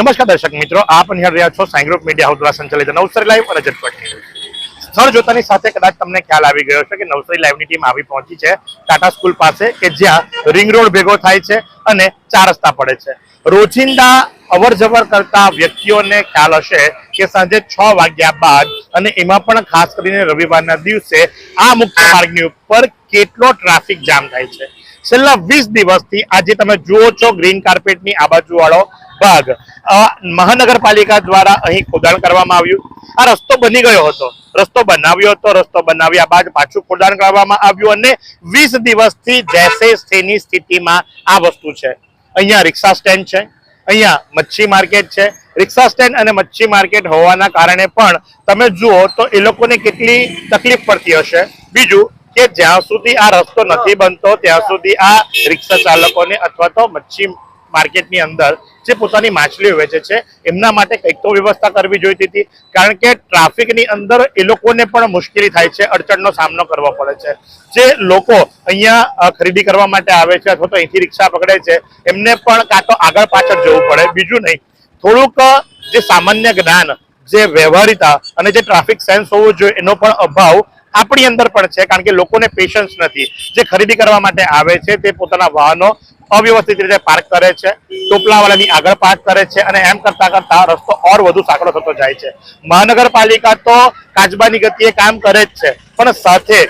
નમસ્કાર દર્શક મિત્રો, આપ નિહાળ રહ્યા છો સાઈ ગ્રુપ મીડિયા હાઉસ દ્વારા સંચાલિત નવસારી લાઈવ અને ઝટપટ સ્થળ જોતાની સાથે કદાચ તમને ખ્યાલ આવી ગયો છે કે નવસારી લાઈવની ટીમ આવી પહોંચી છે ટાટા સ્કૂલ પાસે, કે જ્યાં રિંગ રોડ ભેગો થાય છે અને ચાર રસ્તા પડે છે. રોજિંદા અવર જવર કરતા વ્યક્તિઓને ખ્યાલ હશે કે સાંજે છ વાગ્યા બાદ, અને એમાં પણ ખાસ કરીને રવિવારના દિવસે આ મુખ્ય માર્ગની ઉપર કેટલો ટ્રાફિક જામ થાય છે. છેલ્લા વીસ દિવસથી આજે તમે જુઓ છો, ગ્રીન કાર્પેટની આ બાજુ વાળો ભાગ મહાનગરપાલિકા દ્વારા અહીં ખોદાણ કરવામાં આવ્યું. આ રસ્તો બની ગયો હતો. રસ્તો બનાવ્યો હતો, રસ્તો બનાવ્યા બાદ પાછું ખોદાણ કરવામાં આવ્યું અને વીસ દિવસથી જૈસે તેની સ્થિતિમાં આ વસ્તુ છે. અહીંયા રિક્ષા સ્ટેન્ડ છે, અહીંયા મચ્છી માર્કેટ છે. રિક્ષા સ્ટેન્ડ અને મચ્છી માર્કેટ હોવાના કારણે પણ તમે જુઓ તો એ લોકોને કેટલી તકલીફ પડતી હશે. બીજું કે જ્યાં સુધી આ રસ્તો નથી બનતો, ત્યાં સુધી આ રિક્ષા ચાલકોને અથવા તો મચ્છી માર્કેટની અંદર જે પોતાની માછલીઓ વેચે છે, એમના માટે કંઈક તો વ્યવસ્થા કરવી જોઈતી હતી. કારણ કે ટ્રાફિકની અંદર એ લોકોને પણ મુશ્કેલી થાય છે, અડચણનો સામનો કરવો પડે છે. જે લોકો અહીંયા ખરીદી કરવા માટે આવે છે અથવા તો અહીંથી રિક્ષા પકડે છે, એમને પણ કાં તો આગળ પાછળ જવું પડે. બીજું નહીં, થોડુંક જે સામાન્ય જ્ઞાન, જે વ્યવહારિતા અને જે ટ્રાફિક સેન્સ હોવો જોઈએ, એનો પણ અભાવ આપણી અંદર પણ છે, કારણ કે લોકોને પેશન્સ નથી. જે ખરીદી કરવા માટે આવે છે, તે પોતાના વાહનો અવ્યવસ્થિત રીતે પાર્ક કરે છે, ટોપલાવાળાની આગળ પાર્ક કરે છે અને એમ કરતા કરતા રસ્તો ઓર વધુ સાંકડો થતો જાય છે. મહાનગરપાલિકા તો કાચબાની ગતિએ કામ કરે જ છે, પણ સાથે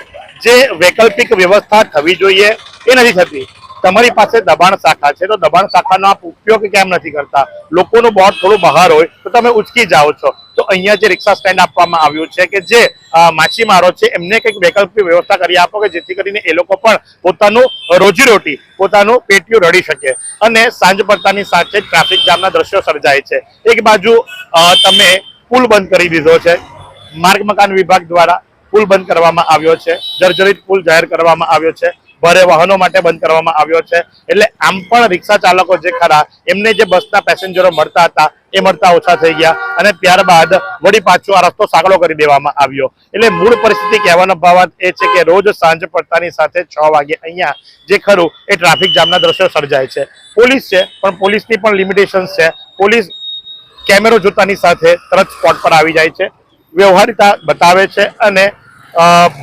જે વૈકલ્પિક વ્યવસ્થા થવી જોઈએ એ નથી થતી. તમારી પાસે દબાણ શાખા છે, તો દબાણ શાખાનો આપ ઉપયોગ કેમ નથી કરતા? લોકોનું બોર્ડ થોડું બહાર હોય, તો તમે ઉચકી જાઓ છો. અહીંયા જે રિક્ષા સ્ટેન્ડ આપવામાં આવ્યું છે કે જે માછીમારો છે, એમને કંઈક વૈકલ્પિક વ્યવસ્થા કરી આપો કે જેથી કરીને એ લોકો પણ પોતાનું રોજીરોટી, પોતાનું પેટીયું રડી શકે. અને સાંજ પડતાની સાથે ટ્રાફિક જામના દ્રશ્યો સર્જાય છે. એક બાજુ તમે પુલ બંધ કરી દીધો છે. માર્ગ મકાન વિભાગ દ્વારા પુલ બંધ કરવામાં આવ્યો છે. જર્જરિત પુલ જાહેર કરવામાં આવ્યો છે. ભારે વાહનો માટે બંધ કરવામાં આવ્યો છે. એટલે આમ પણ રિક્ષા ચાલકો જે ખરા, એમને જે બસના પેસેન્જરો મળતા હતા, એ મળતા ઓછા થઈ ગયા અને ત્યારબાદ વળી પાછો આ રસ્તો સાંકડો કરી દેવામાં આવ્યો. એટલે મૂળ પરિસ્થિતિ કહેવાનો ભાવાર્થ એ છે કે રોજ સાંજ પડતાની સાથે છ વાગે અહીંયા જે ખરું, એ ટ્રાફિક જામના દ્રશ્યો સર્જાય છે. પોલીસ છે, પણ પોલીસની પણ લિમિટેશન્સ છે. પોલીસ કેમેરો જોતાની સાથે તરત સ્પોટ પર આવી જાય છે. વ્યવહારિતા બતાવે છે અને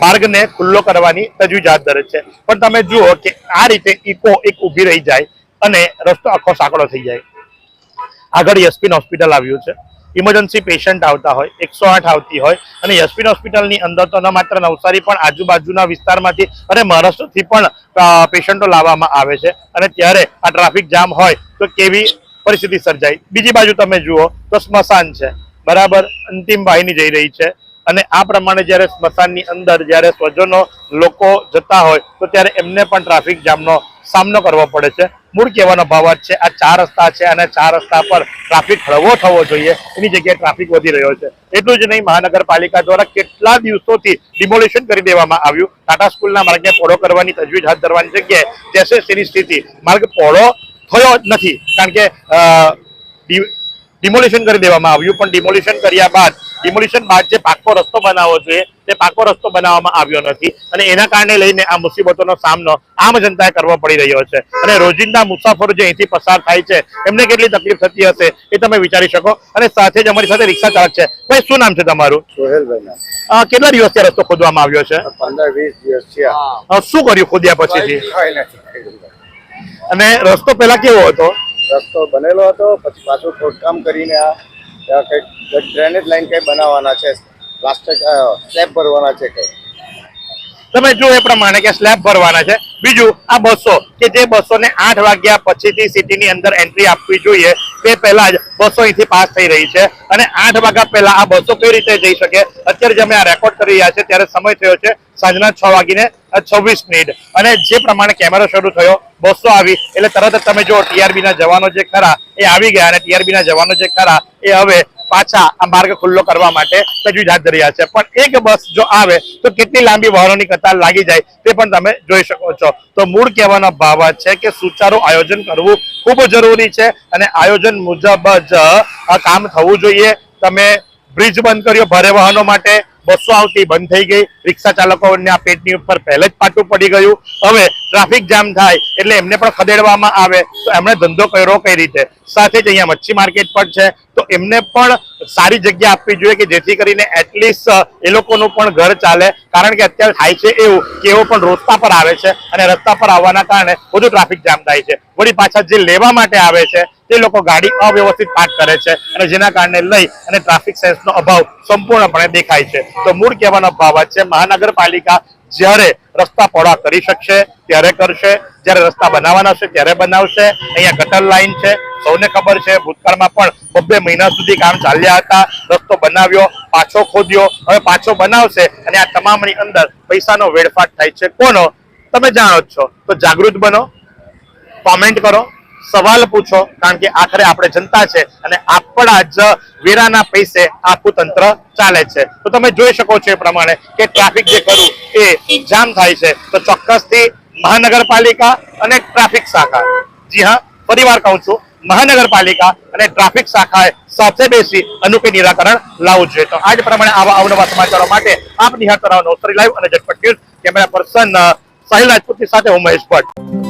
માર્ગને ખુલ્લો કરવાની તજવીજ હાથ ધરે છે. પણ તમે જુઓ કે આ રીતે ઇકો એક ઊભી રહી જાય અને રસ્તો આખો સાંકડો થઈ જાય. આગળ યસ્પિન હોસ્પિટલ આવ્યું છે. ઇમરજન્સી પેશન્ટ આવતા હોય, એકસો આઠ આવતી હોય અને યશપિન હોસ્પિટલની અંદર તો ન માત્ર નવસારી પણ આજુબાજુના વિસ્તારમાંથી અને મહારાષ્ટ્રથી પણ પેશન્ટો લાવવામાં આવે છે. અને ત્યારે આ ટ્રાફિક જામ હોય તો કેવી પરિસ્થિતિ સર્જાય. બીજી બાજુ તમે જુઓ તો સ્મશાન છે. બરાબર અંતિમ વાહિની જઈ રહી છે. અને આ પ્રમાણે જ્યારે સ્મશાનની અંદર જ્યારે સ્વજનો લોકો જતા હોય, તો ત્યારે એમને પણ ટ્રાફિક જામનો સામનો કરવો પડે છે. મૂળ કહેવાનો ભાવાર્થ છે, આ ચાર રસ્તા છે અને ચાર રસ્તા પર ટ્રાફિક હળવો થવો જોઈએ. એની જગ્યાએ ટ્રાફિક વધી રહ્યો છે. એટલું જ નહીં, મહાનગરપાલિકા દ્વારા કેટલા દિવસોથી ડિમોલિશન કરી દેવામાં આવ્યું. ટાટા સ્કૂલના માર્ગને પહોળો કરવાની તજવીજ હાથ ધરવાની જગ્યાએ જેસેસીની સ્થિતિ. માર્ગ પહોળો થયો જ નથી, કારણ કે ડિમોલિશન કરી દેવામાં આવ્યું. પણ ડિમોલિશન કર્યા બાદ ડિમોલિશન બાદ જે પાકો રસ્તો બનાવવો જોઈએ તે પાકો રસ્તો બનાવવામાં આવ્યો નથી. અને એના કારણે લઈને આ મુસીબતોનો સામનો આમ જનતાએ કરવો પડી રહ્યો છે. અને રોજિંદા મુસાફરો જે અહીંથી પસાર થાય છે એમને કેટલી તકલીફ થતી હશે એ તમે વિચારી શકો. અને સાથે જ અમારી સાથે રિક્ષા ચાલક છે. ભાઈ શું નામ છે તમારું? સોહેલભાઈ કેટલા દિવસથી રસ્તો ખોદવામાં આવ્યો છે? પંદર વીસ દિવસ થયા. શું કર્યું ખોદ્યા કર્યું. અને રસ્તો પેલા કેવો હતો? રસ્તો બનેલો હતો પછી પાછું ખોદકામ કરીને આ ડ્રેનેજ લાઈન કંઈ બનાવવાના છે પ્લાસ્ટિક સ્લેબ ભરવાના છે કંઈ. તમે જો એ પ્રમાણે કે સ્લેબ ભરવાના છે. બીજું, આ બસો, કે જે બસો ને આઠ વાગ્યા પછીથી સિટીની અંદર એન્ટ્રી આપવી જોઈએ, તે પહેલા જ બસો અહીંથી પાસ થઈ રહી છે. અને આઠ વાગ્યા પહેલા આ બસો કઈ રીતે જઈ શકે? અત્યારે જે અમે આ રેકોર્ડ કરી રહ્યા છે ત્યારે સમય થયો છે સાંજના છ વાગીને છવ્વીસ મિનિટ. અને જે પ્રમાણે કેમેરો શરૂ થયો બસો આવી. એટલે તરત જ તમે જો ટીઆરબી ના જવાનો જે ખરા એ આવી ગયા અને ટીઆરબી ના જવાનો જે ખરા એ હવે પાછા આ માર્ગ ખુલ્લો કરવા માટે તજવીજ હાથ ધરી છે. પણ એક બસ જો આવે તો કેટલી લાંબી વાહનોની કતાર લાગી જાય તે પણ તમે જોઈ શકો છો. તો મૂળ કહેવાનો ભાવ છે કે સુચારું આયોજન કરવું ખૂબ જરૂરી છે અને આયોજન મુજબ જ કામ થવું જોઈએ. તમે બ્રિજ બંધ કર્યો, ભારે વાહનો માટે બસો આવતી બંધ થઈ ગઈ. રિક્ષા ચાલકોને આ પેટની ઉપર પહેલે જ પાટું પડી ગયું. હવે ટ્રાફિક જામ થાય એટલે એમને પણ ખદેડવામાં આવે. તો એમણે ધંધો કર્યો કઈ રીતે? સાથે જ અહીંયા મચ્છી માર્કેટ પણ છે. તો એમને પણ સારી જગ્યા આપવી જોઈએ કે જેથી કરીને એટલીસ્ટ એ લોકોનું પણ ઘર ચાલે. કારણ કે અત્યારે થાય છે એવું કે એવો પણ રસ્તા પર આવે છે અને રસ્તા પર આવવાના કારણે બધું ટ્રાફિક જામ થાય છે. વળી પાછા જે લેવા માટે આવે છે તે લોકો ગાડી અવ્યવસ્થિત પાર્ક કરે છે અને જેના કારણે લઈ અને ટ્રાફિક સેન્સનો અભાવ સંપૂર્ણપણે દેખાય છે. તો મૂળ કહેવાનો ભાવ છે, મહાનગરપાલિકા જ્યારે રસ્તા પહોળા કરી શકશે, ત્યારે કરશે. જ્યારે રસ્તા બનાવવાના છે, ત્યારે બનાવશે. અહીંયા ગટર લાઈન છે. સૌને ખબર છે, ભૂતકાળમાં પણ બબ્બે મહિના સુધી કામ ચાલ્યા હતા. રસ્તો બનાવ્યો, પાછો ખોદ્યો. હવે પાછો બનાવશે અને આ તમામની અંદર પૈસાનો વેડફાટ થાય છે. કોનો? તમે જાણો જ છો. તો જાગૃત બનો. કોમેન્ટ કરો. સવાલ પૂછો, કારણ કે આખરે આપણે જનતા છે અને આપણા જ વેરાના પૈસે આખું તંત્ર ચાલે છે. તો તમે જોઈ શકો છો એ પ્રમાણે કે ટ્રાફિક જે કરવું એ જામ થાય છે. તો ચોક્કસથી મહાનગરપાલિકા અને ટ્રાફિક શાખા. જી હા ફરીવાર કહું છું, મહાનગરપાલિકા અને ટ્રાફિક શાખાએ સાથે બેસી અનુકૂળ નિરાકરણ લાવવું જોઈએ. તો આ જ પ્રમાણે આવા અવનવા સમાચારો માટે આપ નિહાળતા રહો નવસારી લાઈવ અને Jhatpat news camera person Sahil રાજપૂતની સાથે હું મહેશ ભટ્ટ.